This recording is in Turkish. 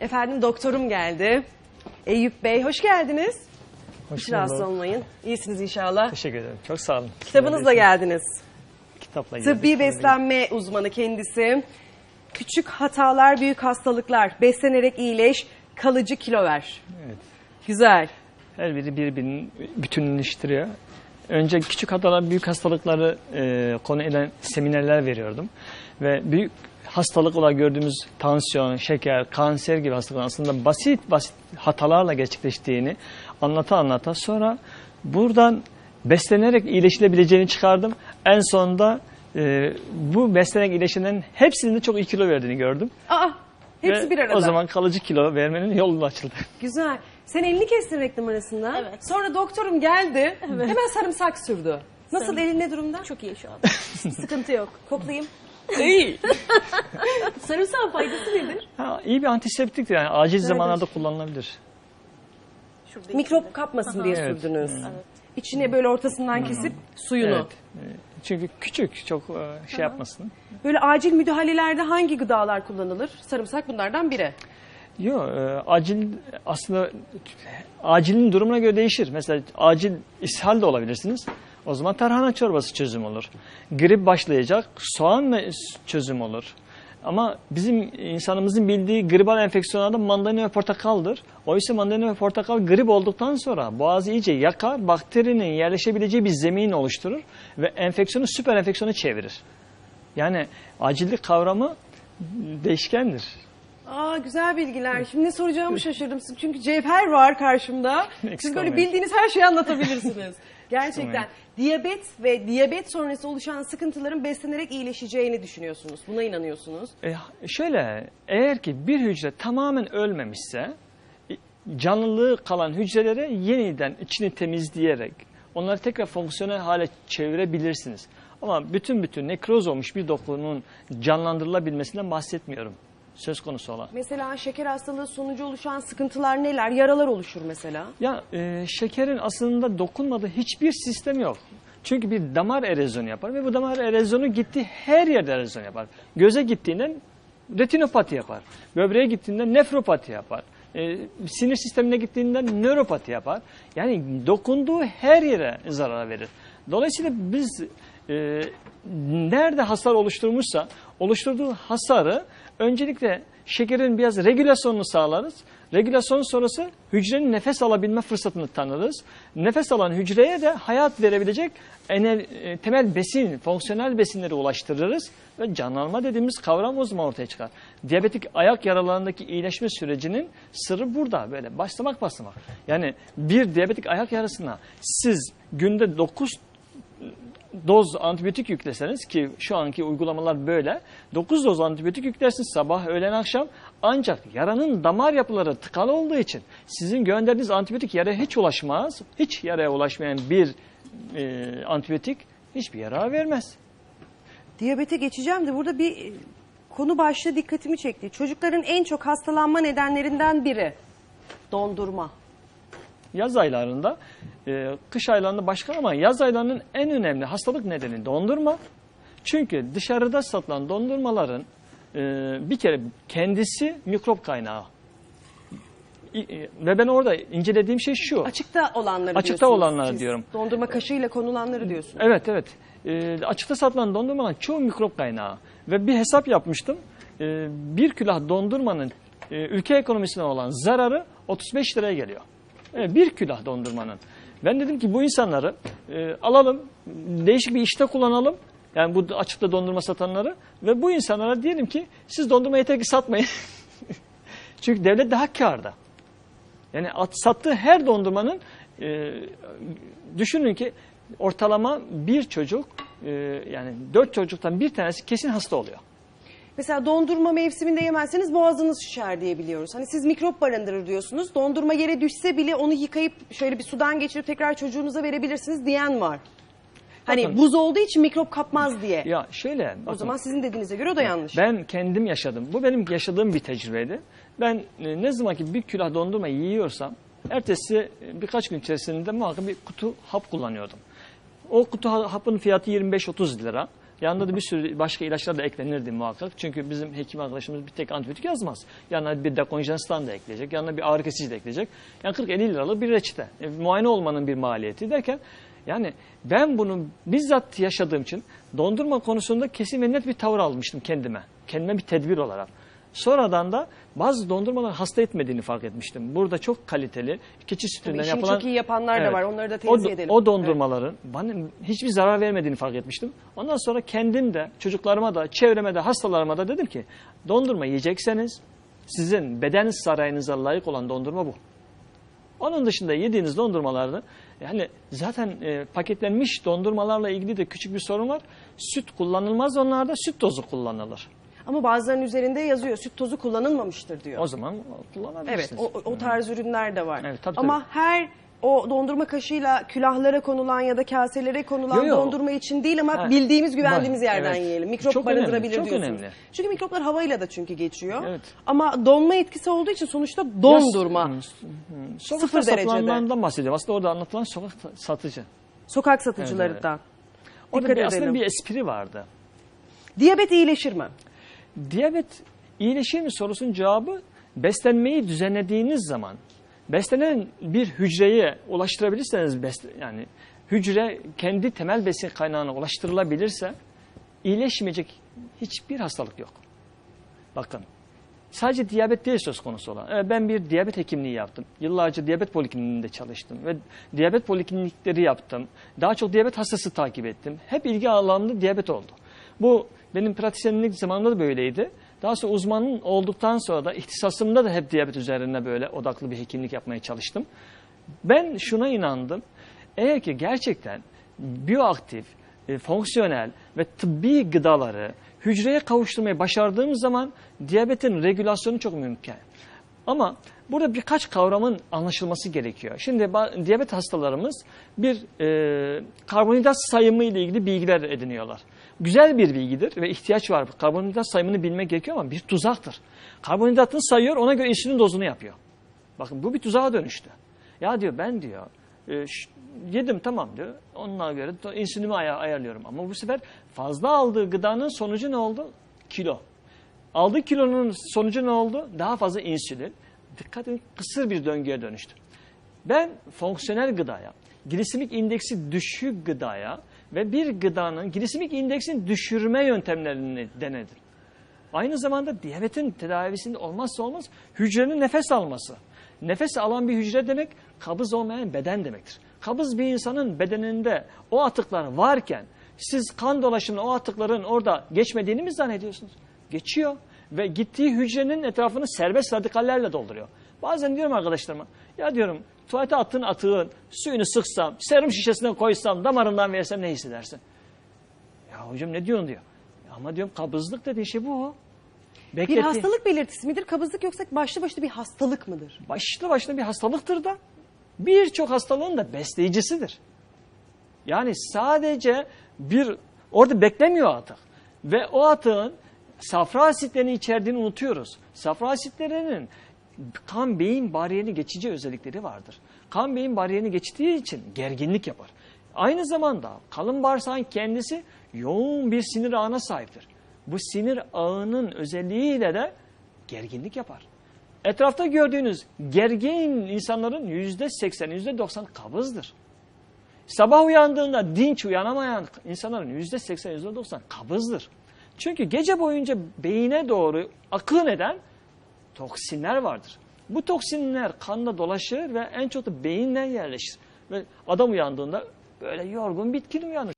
Efendim doktorum geldi. Eyüp Bey hoş geldiniz. Hoş Hiç rahatsız bulduk. olmayın. İyisiniz inşallah. Teşekkür ederim. Çok sağ olun. Kitabınızla geldiniz. Kitapla geldik. Tıbbi beslenme uzmanı kendisi. Küçük hatalar, büyük hastalıklar. Beslenerek iyileş, kalıcı kilo ver. Evet. Güzel. Her biri birbirini bütünleştiriyor. Önce küçük hatalar, büyük hastalıkları e, konu eden seminerler veriyordum. Ve büyük hastalık olarak gördüğümüz tansiyon, şeker, kanser gibi hastalıklar aslında basit basit hatalarla gerçekleştiğini anlata anlata sonra buradan beslenerek iyileşilebileceğini çıkardım. En sonunda e, bu beslenerek iyileşenlerin hepsinin de çok iyi kilo verdiğini gördüm. Aa, hepsi Ve bir arada. O zaman kalıcı kilo vermenin yolu açıldı. Güzel. Sen elini kestin reklam arasında. Evet. Sonra doktorum geldi. Hemen sarımsak sürdü. Nasıl Sarım- elin ne durumda? Çok iyi şu an. Sıkıntı yok. Koklayayım. Sarımsağın faydası nedir? Ha, iyi bir antiseptiktir yani acil zamanlarda kullanılabilir. Şuradaki Mikrop kapmasın diye Evet. sürdünüz. Evet. İçine böyle ortasından kesip suyunu. Evet. e, Çünkü küçük çok e, şey yapmasın. Böyle acil müdahalelerde hangi gıdalar kullanılır? Sarımsak bunlardan biri. Yok acil aslında acilin durumuna göre değişir. Mesela acil ishal de olabilirsiniz. O zaman tarhana çorbası çözüm olur. Grip başlayacak soğan çözüm olur. Ama bizim insanımızın bildiği gribal enfeksiyonlarda mandalina ve portakaldır. Oysa mandalina ve portakal grip olduktan sonra boğazı iyice yakar, bakterinin yerleşebileceği bir zemin oluşturur ve enfeksiyonu süper enfeksiyona çevirir. Yani acillik kavramı değişkendir. Aa güzel bilgiler. Şimdi ne soracağımı şaşırdım. Çünkü cevher var karşımda. Siz böyle bildiğiniz her şeyi anlatabilirsiniz. Gerçekten. Diyabet ve diyabet sonrası oluşan sıkıntıların beslenerek iyileşeceğini düşünüyorsunuz. Buna inanıyorsunuz. E, şöyle, eğer ki bir hücre tamamen ölmemişse, e, canlılığı kalan hücrelere yeniden içini temizleyerek onları tekrar fonksiyonel hale çevirebilirsiniz. Ama bütün bütün nekroz olmuş bir dokunun canlandırılabilmesinden bahsetmiyorum. Söz konusu olan. Mesela şeker hastalığı sonucu oluşan sıkıntılar neler? Yaralar oluşur mesela. Ya e, şekerin aslında dokunmadığı hiçbir sistem yok. Çünkü bir damar erozyonu yapar ve bu damar erozyonu gittiği her yerde erozyon yapar. Göze gittiğinde retinopati yapar. Böbreğe gittiğinde nefropati yapar. E, sinir sistemine gittiğinde nöropati yapar. Yani dokunduğu her yere zarar verir. Dolayısıyla biz e, nerede hasar oluşturmuşsa oluşturduğu hasarı öncelikle şekerin biraz regülasyonunu sağlarız. Regülasyon sonrası hücrenin nefes alabilme fırsatını tanırız. Nefes alan hücreye de hayat verebilecek ener, e, temel besin, fonksiyonel besinleri ulaştırırız ve canlanma dediğimiz kavram o zaman ortaya çıkar. Diyabetik ayak yaralarındaki iyileşme sürecinin sırrı burada böyle başlamak başlamak. Yani bir diyabetik ayak yarasına siz günde 9 doz antibiyotik yükleseniz ki şu anki uygulamalar böyle 9 doz antibiyotik yüklersiniz sabah öğlen akşam ancak yaranın damar yapıları tıkalı olduğu için sizin gönderdiğiniz antibiyotik yere hiç ulaşmaz. Hiç yaraya ulaşmayan bir e, antibiyotik hiçbir yara vermez. Diyabete geçeceğim de burada bir konu başlığı dikkatimi çekti. Çocukların en çok hastalanma nedenlerinden biri dondurma. Yaz aylarında, e, kış aylarında başka ama yaz aylarının en önemli hastalık nedeni dondurma. Çünkü dışarıda satılan dondurmaların e, bir kere kendisi mikrop kaynağı. E, Ve ben orada incelediğim şey şu. Açıkta olanları Açıkta diyorsunuz olanları siz. diyorum. Dondurma kaşığıyla konulanları diyorsunuz. Evet evet. E, açıkta satılan dondurmanın çoğu mikrop kaynağı. Ve bir hesap yapmıştım. E, bir külah dondurmanın e, ülke ekonomisine olan zararı 35 liraya geliyor. Bir külah dondurmanın. Ben dedim ki bu insanları e, alalım, değişik bir işte kullanalım. Yani bu açıkta dondurma satanları. Ve bu insanlara diyelim ki siz dondurma yeter satmayın. Çünkü devlet daha kârda. Yani at, sattığı her dondurmanın e, düşünün ki ortalama bir çocuk e, yani dört çocuktan bir tanesi kesin hasta oluyor. Mesela dondurma mevsiminde yemezseniz boğazınız şişer diye biliyoruz. Hani siz mikrop barındırır diyorsunuz. Dondurma yere düşse bile onu yıkayıp şöyle bir sudan geçirip tekrar çocuğunuza verebilirsiniz diyen var. Hani Bakın. buz olduğu için mikrop kapmaz diye. Ya şöyle o bakın, zaman sizin dediğinize göre o da yanlış. ben kendim yaşadım. Bu benim yaşadığım bir tecrübeydi. Ben e, ne zaman ki bir külah dondurma yiyorsam ertesi e, birkaç gün içerisinde muhakkak bir kutu hap kullanıyordum. O kutu ha- hapın fiyatı 25-30 lira. Yanında da bir sürü başka ilaçlar da eklenirdi muhakkak. Çünkü bizim hekim arkadaşımız bir tek antibiyotik yazmaz. Yanına bir dekonjenstan da ekleyecek. Yanına bir ağrı kesici de ekleyecek. Yani 40-50 liralık bir reçete. E, muayene olmanın bir maliyeti derken yani ben bunu bizzat yaşadığım için dondurma konusunda kesin ve net bir tavır almıştım kendime. Kendime bir tedbir olarak. Sonradan da bazı dondurmalar hasta etmediğini fark etmiştim. Burada çok kaliteli keçi sütünden işini yapılan... çok iyi yapanlar da var. Onları da o, tenzih do- edelim. O dondurmaların bana hiçbir zarar vermediğini fark etmiştim. Ondan sonra kendim de çocuklarıma da çevreme de hastalarıma da dedim ki dondurma yiyecekseniz sizin beden sarayınıza layık olan dondurma bu. Onun dışında yediğiniz dondurmalarda yani zaten e, paketlenmiş dondurmalarla ilgili de küçük bir sorun var. Süt kullanılmaz onlarda süt tozu kullanılır. Ama bazılarının üzerinde yazıyor süt tozu kullanılmamıştır diyor. O zaman Evet kullanabilirsiniz. o, o tarz ürünler de var. Evet, tabii, Ama her o dondurma kaşığıyla külahlara konulan ya da kaselere konulan Yo, yo. dondurma için değil ama Ha, bildiğimiz güvendiğimiz var, yerden evet. yiyelim. Mikrop Çok barındırabilir önemli, çok diyorsunuz. önemli. Çünkü mikroplar havayla da çünkü geçiyor. Evet. Ama donma etkisi olduğu için sonuçta dondurma. Sokakta Sıfır derecede. satılanlardan bahsediyorum. Aslında orada anlatılan sokak satıcı. Sokak satıcıları Evet, da. Orada Dikkat bir, aslında edelim. bir espri vardı. Diyabet iyileşir mi? Diyabet iyileşir mi sorusunun cevabı beslenmeyi düzenlediğiniz zaman beslenen bir hücreye ulaştırabilirseniz besle- yani hücre kendi temel besin kaynağına ulaştırılabilirse iyileşmeyecek hiçbir hastalık yok. Bakın sadece diyabet değil söz konusu olan. Ben bir diyabet hekimliği yaptım. Yıllarca diyabet polikliniğinde çalıştım ve diyabet poliklinikleri yaptım. Daha çok diyabet hastası takip ettim. Hep ilgi alanımda diyabet oldu. Bu benim pratisyenlik zamanımda da böyleydi. Daha sonra uzmanın olduktan sonra da ihtisasımda da hep diyabet üzerine böyle odaklı bir hekimlik yapmaya çalıştım. Ben şuna inandım. Eğer ki gerçekten bioaktif, e, fonksiyonel ve tıbbi gıdaları hücreye kavuşturmayı başardığımız zaman diyabetin regülasyonu çok mümkün. Ama burada birkaç kavramın anlaşılması gerekiyor. Şimdi diyabet hastalarımız bir e, karbonhidrat sayımı ile ilgili bilgiler ediniyorlar. Güzel bir bilgidir ve ihtiyaç var. Karbonhidrat sayımını bilmek gerekiyor ama bir tuzaktır. Karbonhidratını sayıyor ona göre insülin dozunu yapıyor. Bakın bu bir tuzağa dönüştü. Ya diyor ben diyor e, yedim tamam diyor. Onunla göre insülinimi aya- ayarlıyorum. Ama bu sefer fazla aldığı gıdanın sonucu ne oldu? Kilo. Aldığı kilonun sonucu ne oldu? Daha fazla insülin. Dikkat edin kısır bir döngüye dönüştü. Ben fonksiyonel gıdaya, glisemik indeksi düşük gıdaya ve bir gıdanın glisemik indeksini düşürme yöntemlerini denedim. Aynı zamanda diyabetin tedavisinde olmazsa olmaz hücrenin nefes alması. Nefes alan bir hücre demek kabız olmayan beden demektir. Kabız bir insanın bedeninde o atıklar varken siz kan dolaşımında o atıkların orada geçmediğini mi zannediyorsunuz? Geçiyor ve gittiği hücrenin etrafını serbest radikallerle dolduruyor. Bazen diyorum arkadaşlarıma ya diyorum tuvalete attığın atığın suyunu sıksam, serum şişesine koysam, damarından versem ne hissedersin? Ya hocam ne diyorsun diyor. Ama diyorum kabızlık dediğin şey bu. Bir Bekletti. hastalık belirtisi midir? Kabızlık yoksa başlı başlı bir hastalık mıdır? başlı başına bir hastalıktır da birçok hastalığın da besleyicisidir. Yani sadece bir orada beklemiyor atık ve o atığın safra asitlerini içerdiğini unutuyoruz. Safra asitlerinin kan beyin bariyerini geçici özellikleri vardır. Kan beyin bariyerini geçtiği için gerginlik yapar. Aynı zamanda kalın bağırsağın kendisi yoğun bir sinir ağına sahiptir. Bu sinir ağının özelliğiyle de gerginlik yapar. Etrafta gördüğünüz gergin insanların yüzde seksen, yüzde doksan kabızdır. Sabah uyandığında dinç uyanamayan insanların yüzde seksen, yüzde doksan kabızdır. Çünkü gece boyunca beyine doğru akın eden toksinler vardır. Bu toksinler kanda dolaşır ve en çok da beyinle yerleşir. Ve adam uyandığında böyle yorgun, bitkin uyanır.